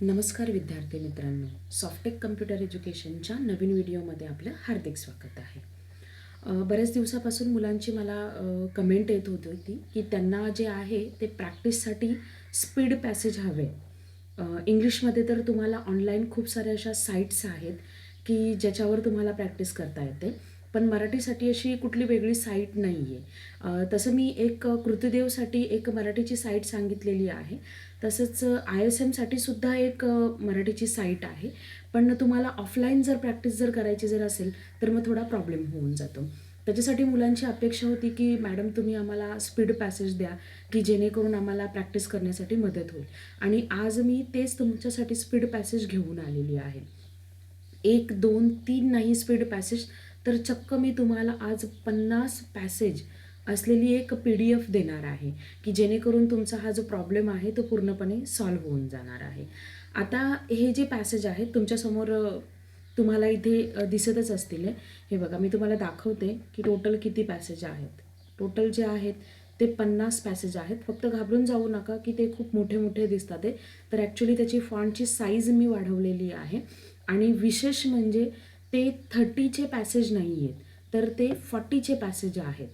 नमस्कार विद्यार्थी मित्रांनो. सॉफ्टेक कम्प्युटर एज्युकेशनच्या नवीन व्हिडिओमध्ये आपलं हार्दिक स्वागत आहे. बऱ्याच दिवसापासून मुलांची मला कमेंट येत होती ती की त्यांना जे आहे ते प्रॅक्टिससाठी स्पीड पॅसेज हवे. इंग्लिशमध्ये तर तुम्हाला ऑनलाईन खूप साऱ्या अशा साईट्स आहेत की ज्याच्यावर तुम्हाला प्रॅक्टिस करता येते. पण मराठीसाठी अशी कुठली वेगळी साईट नाही आहे तसं मी एक अ, कृतिदेवसाठी एक मराठीची साईट सांगितलेली आहे. तसंच आय एस एमसाठी सुद्धा एक मराठीची साईट आहे. पण तुम्हाला ऑफलाईन जर प्रॅक्टिस जर करायची जर असेल तर मग थोडा प्रॉब्लेम होऊन जातो. त्याच्यासाठी मुलांची अपेक्षा होती की मॅडम तुम्ही आम्हाला स्पीड पॅसेज द्या की जेणेकरून आम्हाला प्रॅक्टिस करण्यासाठी मदत होईल. आणि आज मी तेच तुमच्यासाठी स्पीड पॅसेज घेऊन आलेली आहे. एक दोन तीन नाही स्पीड पॅसेज तर चक्क मी तुम्हाला आज पन्नास पॅसेज असलेली एक पी डी एफ देणार आहे की जेणेकरून तुमचा हा जो प्रॉब्लेम आहे तो पूर्णपणे सॉल्व्ह होऊन जाणार आहे. आता हे जे पॅसेज आहेत तुमच्यासमोर तुम्हाला इथे दिसतच असतील हे. हे बघा मी तुम्हाला दाखवते की टोटल किती पॅसेज आहेत. टोटल जे आहेत ते पन्नास पॅसेज आहेत. फक्त घाबरून जाऊ नका की ते खूप मोठे मोठे दिसतात आहे तर ॲक्च्युली त्याची फॉन्टची साईज मी वाढवलेली आहे. आणि विशेष म्हणजे ते थर्टीचे पॅसेज नाही आहेत तर ते फॉर्टीचे पॅसेज आहेत.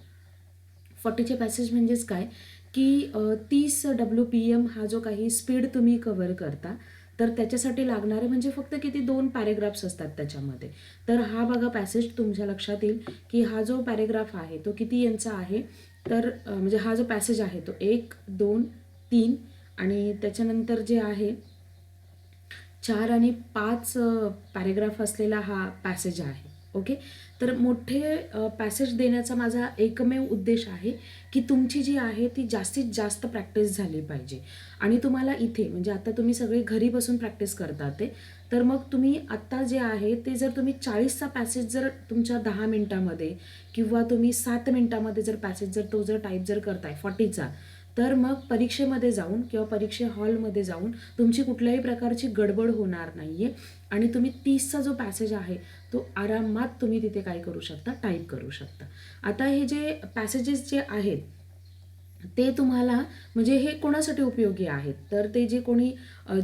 फॉर्टीचे पॅसेज म्हणजेच काय? की तीस डब्ल्यू पी एम हा जो काही स्पीड तुम्ही कवर करता तर त्याच्यासाठी लागणारे म्हणजे फक्त किती? दोन पॅरेग्राफ्स असतात त्याच्यामध्ये. तर हा बघा पॅसेज तुमच्या लक्षात येईल की हा जो पॅरेग्राफ आहे तो किती यांचा आहे? तर म्हणजे हा जो पॅसेज आहे तो एक दोन तीन आणि त्याच्यानंतर जे आहे चार आणि पाच पॅरेग्राफ असलेला हा पॅसेज आहे ओके तर मोठे पॅसेज देण्याचा माझा एकमेव उद्देश आहे की तुमची जी आहे ती जास्तीत जास्त प्रॅक्टिस झाली पाहिजे. आणि तुम्हाला इथे म्हणजे आता तुम्ही सगळे घरी बसून प्रॅक्टिस करता ते तर मग तुम्ही आत्ता जे आहे ते जर तुम्ही चाळीसचा पॅसेज जर तुमच्या दहा मिनटामध्ये किंवा तुम्ही सात मिनटामध्ये जर पॅसेज जर तो जर टाईप जर करताय फॉर्टीचा तर मग परीक्षेमध्ये जाऊन किंवा परीक्षे हॉलमध्ये जाऊन तुमची कुठल्याही प्रकारची गडबड होणार नाही आहे आणि तुम्ही तीसचा जो पॅसेज आहे तो आरामात तुम्ही तिथे काय करू शकता? टाईप करू शकता. आता हे जे पॅसेजेस जे आहेत ते तुम्हाला म्हणजे हे कोणासाठी उपयोगी आहेत? तर ते जे कोणी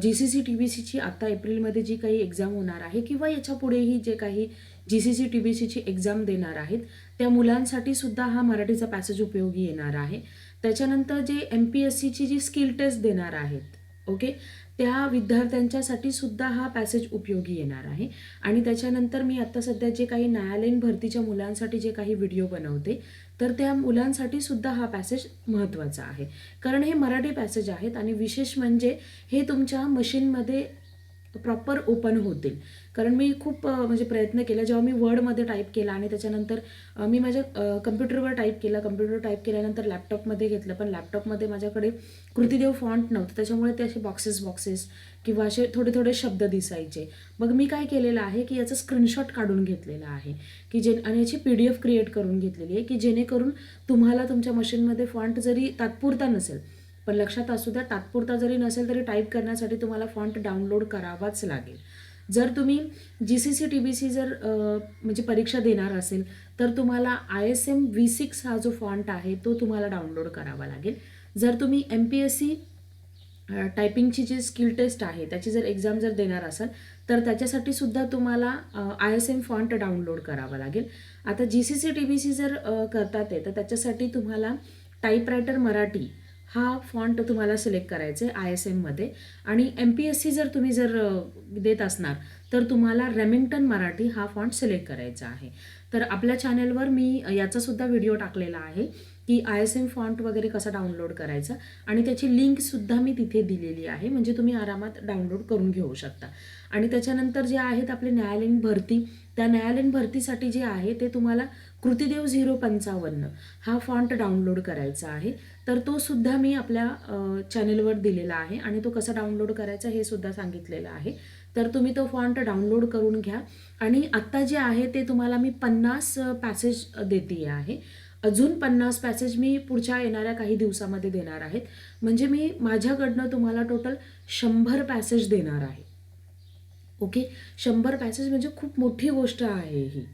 G C C T B सीची आता एप्रिलमध्ये जी काही एक्झाम होणार आहे किंवा याच्या पुढेही जे काही G C C T B सीची एक्झाम देणार आहेत त्या मुलांसाठी सुद्धा हा मराठीचा पॅसेज उपयोगी येणार आहे. त्याच्यानंतर जे एम पी एस सीची जी स्किल टेस्ट देणार आहेत ओके त्या विद्यार्थ्यांच्यासाठी सुद्धा हा पॅसेज उपयोगी येणार आहे. आणि त्याच्यानंतर मी आत्ता सध्या जे काही न्यायालयीन भरतीच्या मुलांसाठी जे काही व्हिडिओ बनवते तर त्या मुलांसाठी सुद्धा हा पॅसेज महत्त्वाचा आहे. कारण हे मराठी पॅसेज आहेत आणि विशेष म्हणजे हे तुमच्या मशीनमध्ये प्रॉपर ओपन होतील. कारण मी खूप म्हणजे प्रयत्न केला. जेव्हा मी वर्डमध्ये टाईप केला आणि त्याच्यानंतर मी माझ्या कम्प्युटरवर टाईप केला. कम्प्युटर टाईप केल्यानंतर लॅपटॉपमध्ये घेतलं. पण लॅपटॉपमध्ये माझ्याकडे कृतीदेव फॉन्ट नव्हतं. त्याच्यामुळे ते असे बॉक्सेस बॉक्सेस किंवा असे थोडे थोडे शब्द दिसायचे. मग मी काय केलेलं आहे की याचा स्क्रीनशॉट काढून घेतलेला आहे. की जे आणि याची पी डी एफ क्रिएट करून घेतलेली आहे की जेणेकरून तुम्हाला तुमच्या मशीनमध्ये फॉन्ट जरी तात्पुरता नसेल पण लक्षात असू द्या तात्पुरता जरी नसेल तरी टाईप करण्यासाठी तुम्हाला फॉन्ट डाउनलोड करावाच लागेल. जर तुम्ही G C C T B C जर म्हणजे परीक्षा देणार असेल तर तुम्हाला I S M V six हा जो फॉन्ट आहे तो तुम्हाला डाउनलोड करावा लागेल. जर तुम्ही एम पी एस सी टायपिंगची जी स्किल टेस्ट आहे त्याची जर एक्झाम जर देणार असाल तर त्याच्यासाठी सुद्धा तुम्हाला I S M font download करावा लागेल. आता G C C T B C जर करतात आहे तर त्याच्यासाठी तुम्हाला टाईपरायटर मराठी हा फॉन्ट तुम्हाला सिलेक्ट करायचा आहे आय एस एममध्ये आणि एम पी एस सी जर तुम्ही जर देत असणार तर तुम्हाला रेमिंग्टन मराठी हा फॉन्ट सिलेक्ट करायचा आहे. तर आपल्या चॅनेलवर मी याचासुद्धा व्हिडिओ टाकलेला आहे की आय एस एम फॉन्ट वगैरे कसा डाउनलोड करायचा. आणि त्याची लिंकसुद्धा मी तिथे दिलेली आहे म्हणजे तुम्ही आरामात डाउनलोड करून घेऊ शकता. आणि त्याच्यानंतर जे आहेत आपले न्यायालयीन भरती त्या न्यायालयीन भरतीसाठी जे आहे ते तुम्हाला कृतिदेव झिरो पंचावन्न हा फॉन्ट डाउनलोड करायचा आहे. तर तो सुद्धा मी आपल्या चॅनेलवर चॅनलवर दिलेला आहे आणि तो कसा डाउनलोड करायचा हे सुद्धा सांगितलेलं आहे. तर तुम्ही तो फॉन्ट डाउनलोड करून घ्या. आणि आत्ता जे आहे ते तुम्हाला मी पन्नास पॅसेज देते आहे. अजून पन्नास पॅसेज मी पुढच्या येणाऱ्या काही दिवसामध्ये देणार आहेत. म्हणजे मी माझ्याकडनं तुम्हाला टोटल शंभर पॅसेज देणार आहे. ओके? शंभर पॅसेज म्हणजे खूप मोठी गोष्ट आहे ही.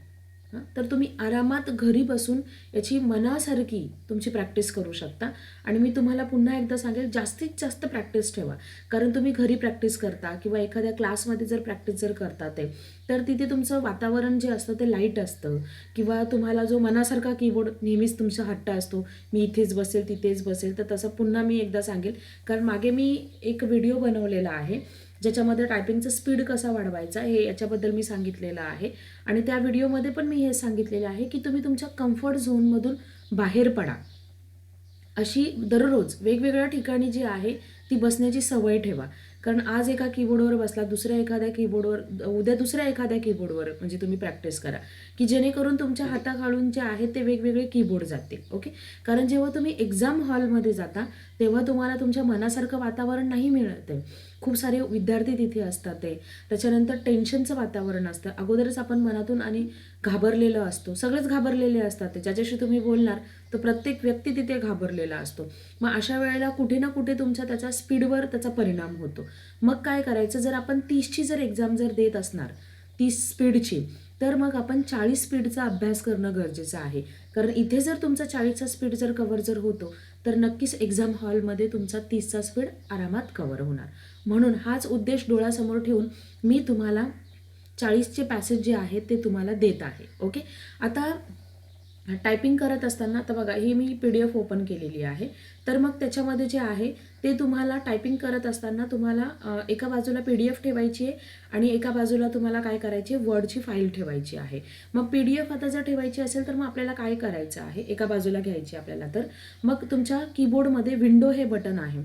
तर तुम्ही आरामात घरी बसून याची मनासारखी तुमची प्रॅक्टिस करू शकता. आणि मी तुम्हाला पुन्हा एकदा सांगेल जास्तीत जास्त प्रॅक्टिस ठेवा. कारण तुम्ही घरी प्रॅक्टिस करता किंवा एखाद्या क्लासमध्ये जर प्रॅक्टिस जर करता ते तर तिथे तुमचं वातावरण जे असतं ते लाइट असतं. किंवा तुम्हाला जो मनासारखा कीबोर्ड नेहमीच तुमचा हट्ट असतो मी इथेच बसेल तिथेच बसेल तर तसं पुन्हा मी एकदा सांगेल. कारण मागे मी एक व्हिडिओ बनवलेला आहे. ज्याच्यामध्ये टायपिंगचं स्पीड कसा वाढवायचा हे याच्याबद्दल मी सांगितलेलं आहे. आणि त्या व्हिडिओमध्ये पण मी हे सांगितलेलं आहे की तुम्ही तुमच्या कम्फर्ट झोनमधून बाहेर पडा. अशी दररोज वेगवेगळ्या ठिकाणी जी आहे ती बसण्याची सवय ठेवा. कारण आज एका कीबोर्डवर बसला दुसऱ्या एखाद्या कीबोर्डवर उद्या दुसऱ्या एखाद्या कीबोर्डवर म्हणजे तुम्ही प्रॅक्टिस करा. की जेणेकरून तुमच्या हाताखालून जे आहे ते वेगवेगळे कीबोर्ड जातील ओके कारण जेव्हा तुम्ही एक्झाम हॉलमध्ये जाता तेव्हा तुम्हाला तुमच्या मनासारखं वातावरण नाही मिळत आहे. खूप सारे विद्यार्थी तिथे असतात ते. त्याच्यानंतर टेन्शनचं वातावरण असतं. अगोदरच आपण मनातून आणि घाबरलेलं असतो. सगळेच घाबरलेले असतात ते. ज्याच्याशी तुम्ही बोलणार तर प्रत्येक व्यक्ती तिथे घाबरलेला असतो. मग अशा वेळेला कुठे ना कुठे तुमच्या त्याच्या स्पीडवर त्याचा परिणाम होतो. मग काय करायचं? जर आपण तीसची जर एक्झाम जर देत असणार तीस स्पीडची तर मग आपण चाळीस स्पीडचा अभ्यास करणं गरजेचं आहे. कारण इथे जर तुमचा चाळीसचा स्पीड जर कवर जर होतो तर नक्कीच एक्झाम हॉलमध्ये तुमचा तीसचा स्पीड आरामात कवर होणार. म्हणून हाच उद्देश डोळ्यासमोर ठेवून मी तुम्हाला चाळीसचे पॅसेज जे आहेत ते तुम्हाला देत आहे. ओके? आता टायपिंग करत असताना तर बघा ही मी पी डी एफ ओपन केलेली आहे. तर मग त्याच्यामध्ये जे आहे ते तुम्हाला टायपिंग करत असताना तुम्हाला एका बाजूला पी डी एफ ठेवायची आहे आणि एका बाजूला तुम्हाला काय करायची आहे वर्डची फाईल ठेवायची आहे. मग पी डी एफ आता जर ठेवायची असेल तर मग आपल्याला काय करायचं आहे? एका बाजूला घ्यायची आपल्याला तर. मग तुमच्या कीबोर्डमध्ये विंडो हे बटन आहे.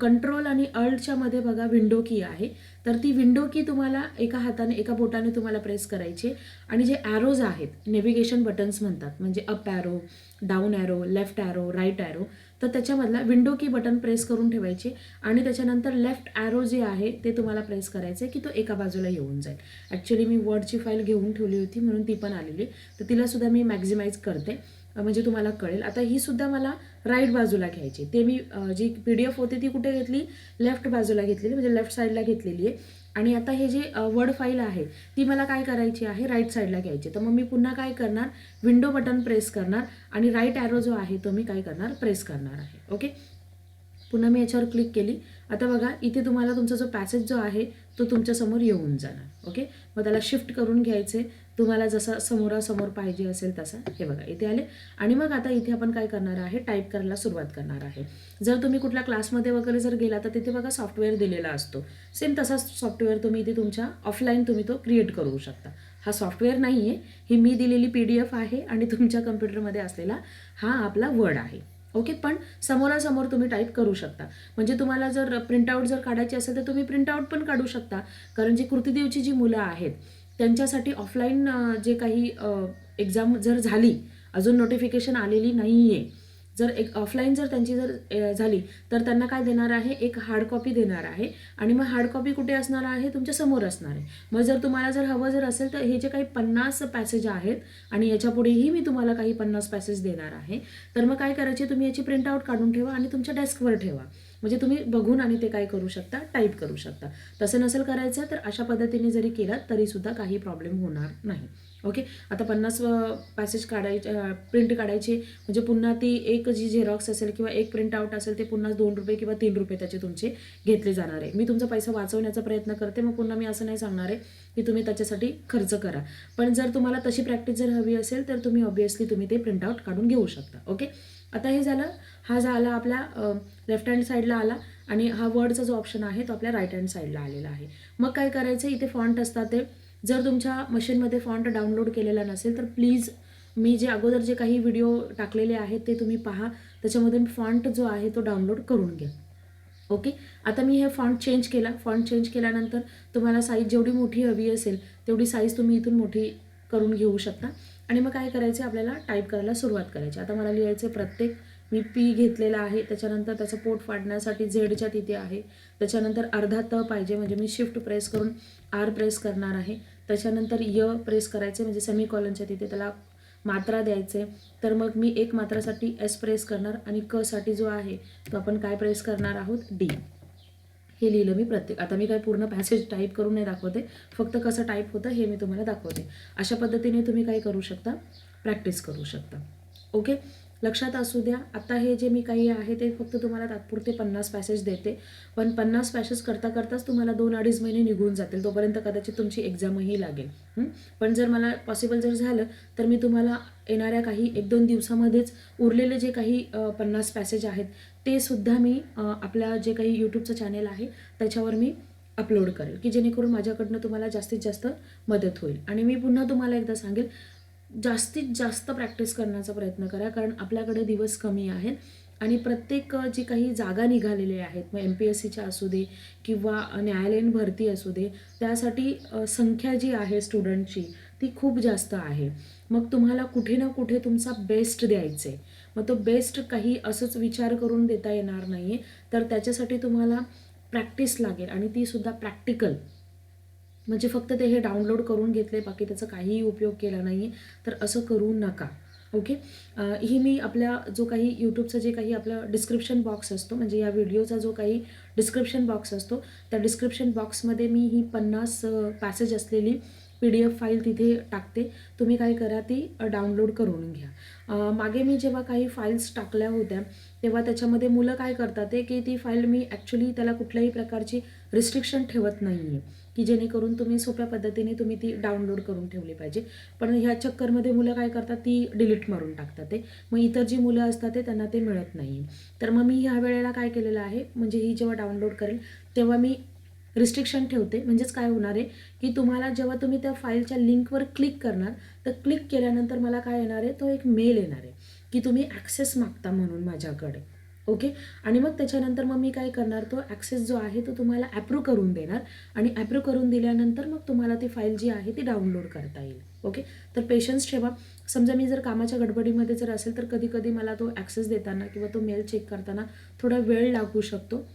कंट्रोल आणि अल्टच्या मध्ये बघा विंडो की आहे. तर ती विंडो की तुम्हाला एका हाताने एका बोटाने तुम्हाला प्रेस करायची आहे. आणि जे ॲरोज आहेत नेव्हिगेशन बटन्स म्हणतात म्हणजे up arrow down arrow left arrow right arrow तर त्याच्यामधला विंडो की बटन प्रेस करून ठेवायचे. आणि त्याच्यानंतर लेफ्ट ॲरो जे आहे ते तुम्हाला प्रेस करायचं आहे की तो एका बाजूला येऊन जाईल. ॲक्च्युली मी वर्डची फाईल घेऊन ठेवली होती म्हणून ती पण आलेली तर तिलासुद्धा मी मॅक्झिमाइज करते. म्हणजे तुम्हाला कळेल. आता ही सुद्धा मला राईट बाजूला घ्यायची. ते मी जी पी डी एफ होती ती कुठे घेतली? लेफ्ट बाजूला घेतलेली म्हणजे लेफ्ट साईडला घेतलेली आहे. आणि आता हे जे वर्ड फाईल आहे ती मला काय करायची आहे? राईट साईडला घ्यायची. तर मग मी पुन्हा काय करणार? विंडो बटन प्रेस करणार. आणि राईट ॲरो जो आहे तो मी काय करणार? प्रेस करणार आहे. ओके पुन्हा मी याच्यावर क्लिक केली. आता बघा इथे तुम्हाला तुमचा जो पॅसेज जो आहे तो तुमच्यासमोर येऊन जाणार. ओके मग त्याला शिफ्ट करून घ्यायचे. तुम्हाला जसा समोरासमोर पाहिजे असेल तसा. हे बघा इथे आले. आणि मग आता इथे आपण काय करणार आहे? टाईप करायला सुरुवात करणार आहे. जर तुम्ही कुठल्या क्लासमध्ये वगैरे जर गेला तर तिथे बघा सॉफ्टवेअर दिलेला असतो. सेम तसाच सॉफ्टवेअर तुम्ही इथे तुमच्या ऑफलाईन तुम्ही तो क्रिएट करू शकता. हा सॉफ्टवेअर नाही आहे ही मी दिलेली पी डी एफ आहे आणि तुमच्या कम्प्युटरमध्ये असलेला हा आपला वर्ड आहे. ओके पण समोरासमोर तुम्ही टाईप करू शकता. म्हणजे तुम्हाला जर प्रिंटआउट जर काढायची असेल तर तुम्ही प्रिंटआउट पण काढू शकता. कारण जी कृतीदेवची जी मुलं आहेत त्यांच्यासाठी ऑफलाईन जे काही एक्झाम जर झाली अजून नोटिफिकेशन आलेली नाही आहे जर एक ऑफलाईन जर त्यांची जर झाली तर त्यांना काय देणार आहे? एक हार्ड कॉपी देणार आहे. आणि मग हार्ड कॉपी कुठे असणार आहे? तुमच्यासमोर असणार आहे. मग जर तुम्हाला जर हवं जर असेल तर हे जे काही पन्नास पॅसेज आहेत आणि याच्यापुढेही मी तुम्हाला काही पन्नास पॅसेज देणार आहे तर मग काय करायचे? तुम्ही याची प्रिंटआउट काढून ठेवा आणि तुमच्या डेस्कवर ठेवा. म्हणजे तुम्ही बघून आणि ते काय करू शकता? टाईप करू शकता. तसं नसेल करायचं तर अशा पद्धतीने जरी केलात तरीसुद्धा काही प्रॉब्लेम होणार नाही. ओके? आता पन्नास पॅसेज काढायचे प्रिंट काढायचे म्हणजे पुन्हा ती एक जी झेरॉक्स असेल किंवा एक प्रिंट आउट असेल ते पुन्हा दोन रुपये किंवा तीन रुपये त्याचे तुमचे घेतले जाणार आहे. मी तुमचा पैसा वाचवण्याचा प्रयत्न करते मग पुन्हा मी असं नाही सांगणार आहे की तुम्ही त्याच्यासाठी खर्च करा. पण जर तुम्हाला तशी प्रॅक्टिस जर हवी असेल तर तुम्ही ऑब्वियसली तुम्ही ते प्रिंट आउट काढून घेऊ शकता ओके? आता हे झालं हा झाला आपल्या लेफ्ट हँड साईडला आला आणि हा वर्डचा जो ऑप्शन आहे तो आपल्या राईट हँड साईडला आलेला आहे. मग काय करायचं? इथे फॉन्ट असतात ते जर तुमच्या मशीनमध्ये फॉन्ट डाउनलोड केलेला नसेल तर प्लीज मी जे अगोदर जे काही व्हिडिओ टाकलेले आहेत ते तुम्ही पहा. त्याच्यामध्ये फॉन्ट जो आहे तो डाउनलोड करून घ्या. ओके आता मी हे फॉन्ट चेंज केला. फॉन्ट चेंज केल्यानंतर तुम्हाला साईज जेवढी मोठी हवी असेल तेवढी साईज तुम्ही इथून मोठी करून घेऊ शकता. आणि मग काय करायचे? आपल्याला टाईप करायला सुरुवात करायची. आता मला लिहायचं प्रत्येक मी पी घेतलेला आहे त्याच्यानंतर त्याचं पोट फाडण्यासाठी झेडच्या तिथे आहे. त्याच्यानंतर अर्धा त पाहिजे म्हणजे मी शिफ्ट प्रेस करून आर प्रेस करणार आहे. त्याच्यानंतर य प्रेस करायचे म्हणजे सेमी कॉलनच्या तिथे त्याला मात्रा द्यायचे. तर मग मी एक मात्रासाठी एस प्रेस करणार आणि क साठी जो आहे तो आपण काय प्रेस करणार आहोत? डी हे लिहिलं मी प्रत्येक. आता मी काय पूर्ण पॅसेज टाईप करून नाही दाखवते. फक्त कसं टाईप होतं हे मी तुम्हाला दाखवते. अशा पद्धतीने तुम्ही काय करू शकता? प्रॅक्टिस करू शकता. ओके लक्षात असू द्या. आता हे जे मी काही आहे ते फक्त तुम्हाला तात्पुरते पन्नास पॅसेज देते. पण पन्नास पॅसेज करता करताच तुम्हाला दोन अडीच महिने निघून जातील. तोपर्यंत कदाचित तुमची एक्झामही लागेल. पण जर मला पॉसिबल जर झालं तर मी तुम्हाला येणाऱ्या काही एक दोन दिवसामध्येच उरलेले जे काही पन्नास पॅसेज आहेत ते सुद्धा मी आपल्या जे काही यूट्यूबचं चॅनेल आहे त्याच्यावर मी अपलोड करेल. की जेणेकरून माझ्याकडनं तुम्हाला जास्तीत जास्त मदत होईल. आणि मी पुन्हा तुम्हाला एकदा सांगेल जास्तीत जास्त प्रॅक्टिस करण्याचा प्रयत्न करा कारण आपल्याकडे दिवस कमी आहेत. आणि प्रत्येक जी काही जागा निघालेल्या आहेत मग एम पी एस सीच्या असू दे किंवा न्यायालयीन भरती असू दे त्यासाठी संख्या जी आहे स्टुडंटची ती खूप जास्त आहे. मग तुम्हाला कुठे ना कुठे तुमचा बेस्ट द्यायचा आहे मग तो बेस्ट काही असंच विचार करून देता येणार नाही आहे तर त्याच्यासाठी तुम्हाला प्रॅक्टिस लागेल. आणि ती सुद्धा प्रॅक्टिकल. म्हणजे फक्त ते हे डाउनलोड करून घेतले बाकी त्याचा काहीही उपयोग केला नाही तर असं करू नका. ओके ही मी आपल्या जो काही यूट्यूबचं जे काही आपलं डिस्क्रिप्शन बॉक्स असतो म्हणजे या व्हिडिओचा जो काही डिस्क्रिप्शन बॉक्स असतो त्या डिस्क्रिप्शन बॉक्समध्ये मी ही पन्नास पॅसेज असलेली पी डी एफ फाईल तिथे टाकते. तुम्ही काय करा ती डाउनलोड करून घ्या. मागे मी जेव्हा काही फाईल्स टाकल्या होत्या तेव्हा त्याच्यामध्ये मुलं काय करतात ते की ती फाईल मी ॲक्च्युली त्याला कुठल्याही प्रकारची रिस्ट्रिक्शन ठेवत नाही आहे की जेणेकरून तुम्ही सोप्या पद्धतीने तुम्ही ती डाउनलोड करून ठेवली पाहिजे. पण ह्या चक्करमध्ये मुलं काय करतात ती डिलीट मारून टाकतात ते. मग इतर जी मुलं असतात ते त्यांना ते मिळत नाही. तर मग मी ह्या वेळेला काय केलेलं आहे म्हणजे ही जेव्हा डाउनलोड करेल तेव्हा मी रिस्ट्रिक्शन ठेवते. म्हणजेच काय होणार आहे की तुम्हाला जेव्हा तुम्ही त्या फाईलच्या लिंकवर क्लिक करणार तर क्लिक केल्यानंतर मला काय येणार आहे तो एक मेल येणार आहे की तुम्ही ॲक्सेस मागता म्हणून माझ्याकडे. ओके? आणि मग त्याच्यानंतर मग मी काय करणार तो ॲक्सेस जो आहे तो तुम्हाला ॲप्रूव्ह करून देणार. आणि ॲप्रूव्ह करून दिल्यानंतर मग तुम्हाला ती फाईल जी आहे ती डाउनलोड करता येईल. ओके? तर पेशन्स ठेवा. समजा मी जर कामाच्या गडबडीमध्ये जर असेल तर कधी कधी मला तो ॲक्सेस देताना किंवा तो मेल चेक करताना थोडा वेळ लागू शकतो.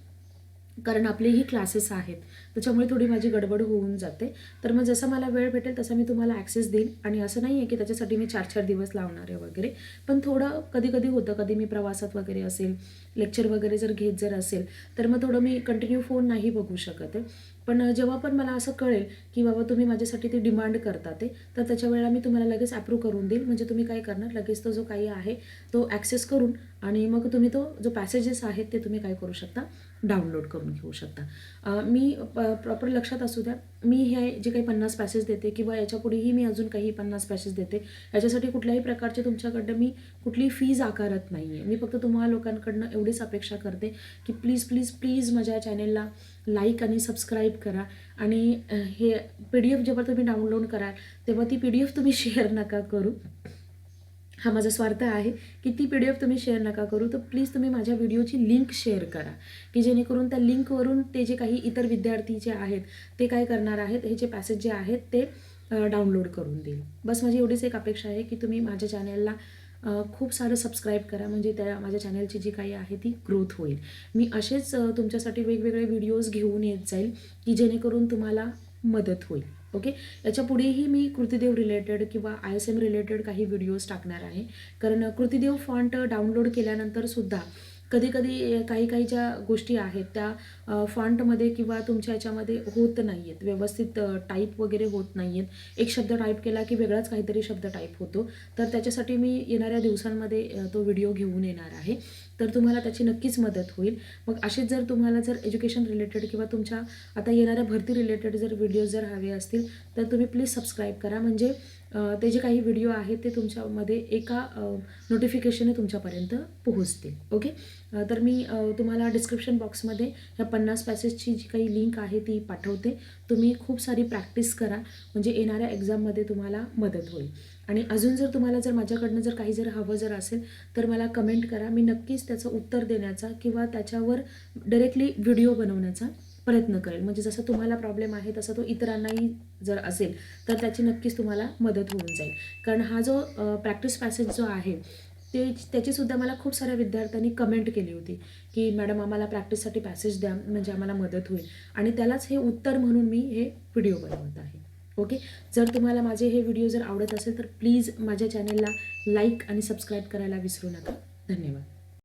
कारण आपलेही क्लासेस आहेत. त्याच्यामुळे थोडी माझी गडबड होऊन जाते. तर मग जसं मला वेळ भेटेल तसा मी तुम्हाला ॲक्सेस देईल आणि असं नाही आहे की त्याच्यासाठी मी चार चार दिवस लावणार आहे वगैरे. पण थोडं कधी कधी होतं कधी मी प्रवासात वगैरे असेल लेक्चर वगैरे जर घेत जर असेल तर मग थोडं मी कंटिन्यू फोन नाही बघू शकत आहे. पण जेव्हा पण मला असं कळेल की बाबा तुम्ही माझ्यासाठी ते डिमांड करता ते तर त्याच्या वेळेला मी तुम्हाला लगेच अप्रूव्ह करून देईल म्हणजे तुम्ही काय करणार लगेच तो जो काही आहे तो ॲक्सेस करून आणि मग तुम्ही तो जो पॅसेजेस आहेत ते तुम्ही काय करू शकता. डाउनलोड करून घेऊ शकता. मी मी प्रॉपर लक्षात असू द्या. मी हे जे काही पन्नास पॅसेज देते किंवा याच्यापुढेही मी अजून काही पन्नास पॅसेज देते याच्यासाठी कुठल्याही प्रकारचे तुमच्याकडनं मी कुठली फीज आकारत नाही आहे मी फक्त तुम्हाला लोकांकडनं एवढीच अपेक्षा करते की प्लीज प्लीज प्लीज माझ्या चॅनेलला लाईक आणि सबस्क्राईब करा. आणि हे पी डी एफ जेव्हा तुम्ही डाउनलोड कराल तेव्हा ती पी डी एफ तुम्ही शेअर नका करू. हा माझा स्वार्थ आहे की ती पी डी एफ तुम्ही शेअर नका करू. तर प्लीज तुम्ही माझ्या व्हिडिओची लिंक शेअर करा. की जेणेकरून त्या लिंकवरून ते जे काही इतर विद्यार्थी जे आहेत ते काय करणार आहेत हे जे पॅसेज जे आहेत ते डाउनलोड करून देईल. बस माझी एवढीच एक अपेक्षा आहे की तुम्ही माझ्या चॅनलला खूप सारं सबस्क्राईब करा. म्हणजे त्या माझ्या चॅनलची जी काही आहे ती ग्रोथ होईल. मी असेच तुमच्यासाठी वेगवेगळे व्हिडिओज घेऊन येत जाईल की जेणेकरून तुम्हाला मदत होईल. ओके? याच्या पुढेही मी कृतिदेव रिलेटेड किंवा आय एस एम रिलेटेड काही व्हिडिओज टाकणार आहे. कारण कृतिदेव फॉन्ट डाउनलोड केल्यानंतर सुद्धा कधीकधी काही काही ज्या गोष्टी आहेत त्या फॉन्टमध्ये किंवा तुमच्या याच्यामध्ये होत नाही आहेत व्यवस्थित टाईप वगैरे होत नाही आहेत एक शब्द टाईप केला की वेगळाच काहीतरी शब्द टाईप होतो. तर त्याच्यासाठी मी येणाऱ्या दिवसांमध्ये तो व्हिडिओ घेऊन येणार आहे. तर तुम्हाला त्याची नक्कीच मदत होईल. मग असेच जर तुम्हाला जर एज्युकेशन रिलेटेड किंवा तुमच्या आता येणाऱ्या भरती रिलेटेड जर व्हिडिओ जर हवे असतील तर तुम्ही प्लीज सबस्क्राईब करा. म्हणजे ते जे काही व्हिडिओ आहेत ते तुमच्यामध्ये एका नोटिफिकेशनने तुमच्यापर्यंत पोहोचतील. ओके तर मी तुम्हाला डिस्क्रिप्शन बॉक्समध्ये ह्या पन्नास पॅसेजची जी काही लिंक आहे ती पाठवते. तुम्ही खूप सारी प्रॅक्टिस करा म्हणजे येणाऱ्या एक्झाममध्ये तुम्हाला मदत होईल. आणि अजून जर तुम्हाला जर माझ्याकडनं जर काही जर हवं जर असेल तर मला कमेंट करा. मी नक्कीच त्याचं उत्तर देण्याचा किंवा त्याच्यावर डायरेक्टली व्हिडिओ बनवण्याचा प्रयत्न करेल. म्हणजे जसं तुम्हाला प्रॉब्लेम आहे तसा तो इतरांनाही जर असेल तर त्याची नक्कीच तुम्हाला मदत होऊन जाईल. कारण हा जो प्रॅक्टिस पॅसेज जो आहे ते त्याचीसुद्धा मला खूप साऱ्या विद्यार्थ्यांनी कमेंट केली होती की मॅडम आम्हाला प्रॅक्टिससाठी पॅसेज द्या म्हणजे आम्हाला मदत होईल. आणि त्यालाच हे उत्तर म्हणून मी हे व्हिडिओ बनवत आहे. ओके जर तुम्हाला माझे हे व्हिडिओ जर आवडत असेल तर प्लीज माझ्या चॅनलला लाईक आणि सबस्क्राईब करायला विसरू नका. धन्यवाद.